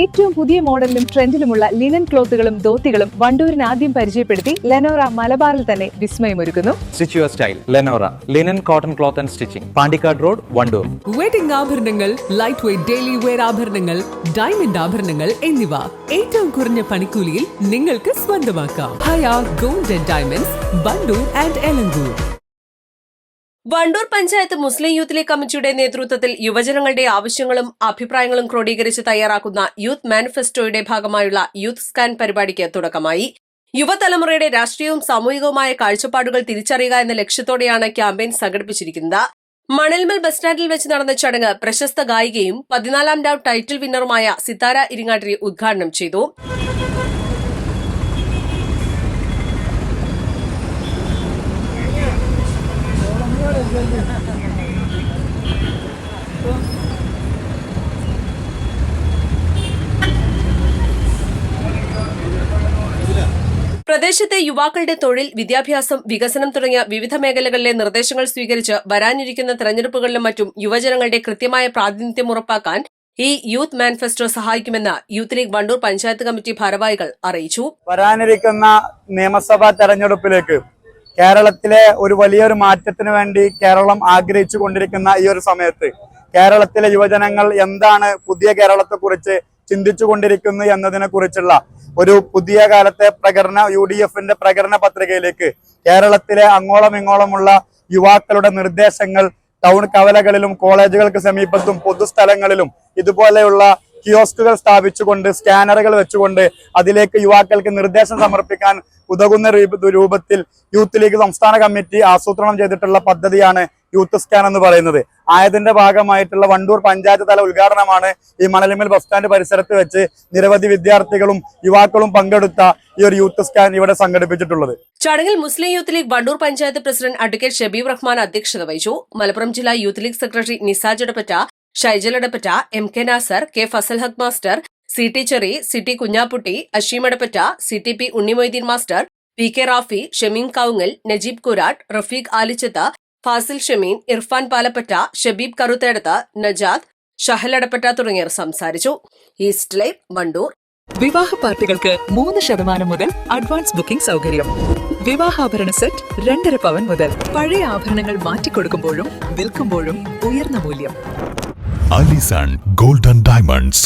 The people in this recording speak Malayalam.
ഏറ്റവും പുതിയ മോഡലിലും ട്രെൻഡിലുമുള്ള ലിനൻ ക്ലോത്തുകളും ധോത്തികളും വണ്ടൂരിന് ആദ്യം പരിചയപ്പെടുത്തി ലെനോറ മലബാറിൽ തന്നെ വിസ്മയമൊരുക്കുന്നു. Stitch your style Lenora linen cotton cloth and stitching Pandikkad road Wandoor wedding ആഭരണങ്ങൾ ലൈറ്റ് വെയ്റ്റ് ഡെയിലി വെയർ ആഭരണങ്ങൾ ഡയമണ്ട് ആഭരണങ്ങൾ എന്നിവ. ഏറ്റവും കുറഞ്ഞ പണിക്കൂലിയിൽ നിങ്ങൾക്ക് സ്വന്തമാക്കാം. Haya gold and diamonds Wandoor and Elankur Wandoor panchayat Muslim Youth League കമ്മിറ്റിയുടെ നേതൃത്വത്തിൽ യുവജനങ്ങളുടെ ആവശ്യങ്ങളും അഭിപ്രായങ്ങളും ക്രോഡീകരിച്ച് തയ്യാറാക്കുന്ന യൂത്ത് മാനിഫെസ്റ്റോയുടെ ഭാഗമായുള്ള യൂത്ത് സ്കാൻ പരിപാടിക്ക് തുടക്കമായി. യുവതലമുറയുടെ രാഷ്ട്രീയവും സാമൂഹികവുമായ കാഴ്ചപ്പാടുകൾ തിരിച്ചറിയുക എന്ന ലക്ഷ്യത്തോടെയാണ് ക്യാമ്പയിൻ സംഘടിപ്പിച്ചിരിക്കുന്നത്. മണൽമൽ ബസ് സ്റ്റാൻഡിൽ വെച്ച് നടന്ന ചടങ്ങ് പ്രശസ്ത ഗായികയും പതിനാലാം ഡൌൺ ടൈറ്റിൽ വിന്നറുമായ സിതാര ഇരിങ്ങാട്ടിരി ഉദ്ഘാടനം ചെയ്തു. പ്രദേശത്തെ യുവാക്കളുടെ തൊഴിൽ വിദ്യാഭ്യാസം വികസനം തുടങ്ങിയ വിവിധ മേഖലകളിലെ നിർദ്ദേശങ്ങൾ സ്വീകരിച്ച് വരാനിരിക്കുന്ന തെരഞ്ഞെടുപ്പുകളിലും മറ്റും യുവജനങ്ങളുടെ കൃത്യമായ പ്രാതിനിധ്യം ഉറപ്പാക്കാൻ ഈ യൂത്ത് മാനിഫെസ്റ്റോ സഹായിക്കുമെന്ന് യൂത്ത് ലീഗ് വണ്ടൂർ പഞ്ചായത്ത് കമ്മിറ്റി ഭാരവാഹികൾ അറിയിച്ചു. വരാനിരിക്കുന്ന നിയമസഭാ തെരഞ്ഞെടുപ്പിലേക്ക് കേരളത്തിലെ ഒരു വലിയൊരു മാറ്റത്തിന് വേണ്ടി കേരളം ആഗ്രഹിച്ചു കൊണ്ടിരിക്കുന്ന ഈ ഒരു സമയത്ത് കേരളത്തിലെ യുവജനങ്ങൾ എന്താണ് പുതിയ കേരളത്തെ കുറിച്ച് ചിന്തിച്ചു കൊണ്ടിരിക്കുന്നു എന്നതിനെ കുറിച്ചുള്ള ഒരു പുതിയ കാലത്തെ പ്രകടന യു ഡി എഫിന്റെ പ്രകടന പത്രികയിലേക്ക് കേരളത്തിലെ അങ്ങോളം ഇങ്ങോളമുള്ള യുവാക്കളുടെ നിർദ്ദേശങ്ങൾ ടൗൺ കവലകളിലും കോളേജുകൾക്ക് സമീപത്തും പൊതുസ്ഥലങ്ങളിലും ഇതുപോലെയുള്ള കിയോസ്കുകൾ സ്ഥാപിച്ചുകൊണ്ട് സ്കാനറുകൾ വെച്ചുകൊണ്ട് അതിലേക്ക് യുവാക്കൾക്ക് നിർദ്ദേശം സമർപ്പിക്കാൻ ഉതകുന്ന രൂപത്തിൽ യൂത്ത് ലീഗ് സംസ്ഥാന കമ്മിറ്റി ആസൂത്രണം ചെയ്തിട്ടുള്ള പദ്ധതിയാണ് യൂത്ത് സ്കാൻ എന്ന് പറയുന്നത്. ആയതിന്റെ ഭാഗമായിട്ടുള്ള വണ്ടൂർ പഞ്ചായത്ത് തല ഉദ്ഘാടനമാണ് ഈ മണലിമൽ ബസ് സ്റ്റാൻഡ് പരിസരത്ത് വെച്ച് നിരവധി വിദ്യാർത്ഥികളും യുവാക്കളും പങ്കെടുത്ത ഈ ഒരു യൂത്ത് സ്കാൻ ഇവിടെ സംഘടിപ്പിച്ചിട്ടുള്ളത്. ചടങ്ങിൽ മുസ്ലിം യൂത്ത് ലീഗ് വണ്ടൂർ പഞ്ചായത്ത് പ്രസിഡന്റ് അഡ്വക്കേറ്റ് ഷബീബ് റഹ്മാൻ അധ്യക്ഷത വഹിച്ചു. മലപ്പുറം ജില്ലാ Youth League secretary Nisaj Shaijal Edappatta M K Nasar K Fasal Haq master C T Cheri C T Kunhapputty Asheem Edappatta C T P Unnimoideen master P K Rafi Shameem Kowngal Najeeb Kuratt Rafeeq Alichath Fasil Shameen Irfan Palappatta Shabeeb Karuthedath Najad Shahal Edappatta തുടങ്ങിയവർ സംസാരിച്ചു. East Life Wandoor. വിവാഹ പാർട്ടികൾക്ക് മൂന്ന് ശതമാനം മുതൽ അഡ്വാൻസ് ബുക്കിംഗ് സൗകര്യം. വിവാഹാഭരണ സെറ്റ് രണ്ടര പവൻ മുതൽ പഴയ ആഭരണങ്ങൾ മാറ്റിക്കൊടുക്കുമ്പോഴും വിൽക്കുമ്പോഴും ഉയർന്ന മൂല്യം. Alison golden diamonds.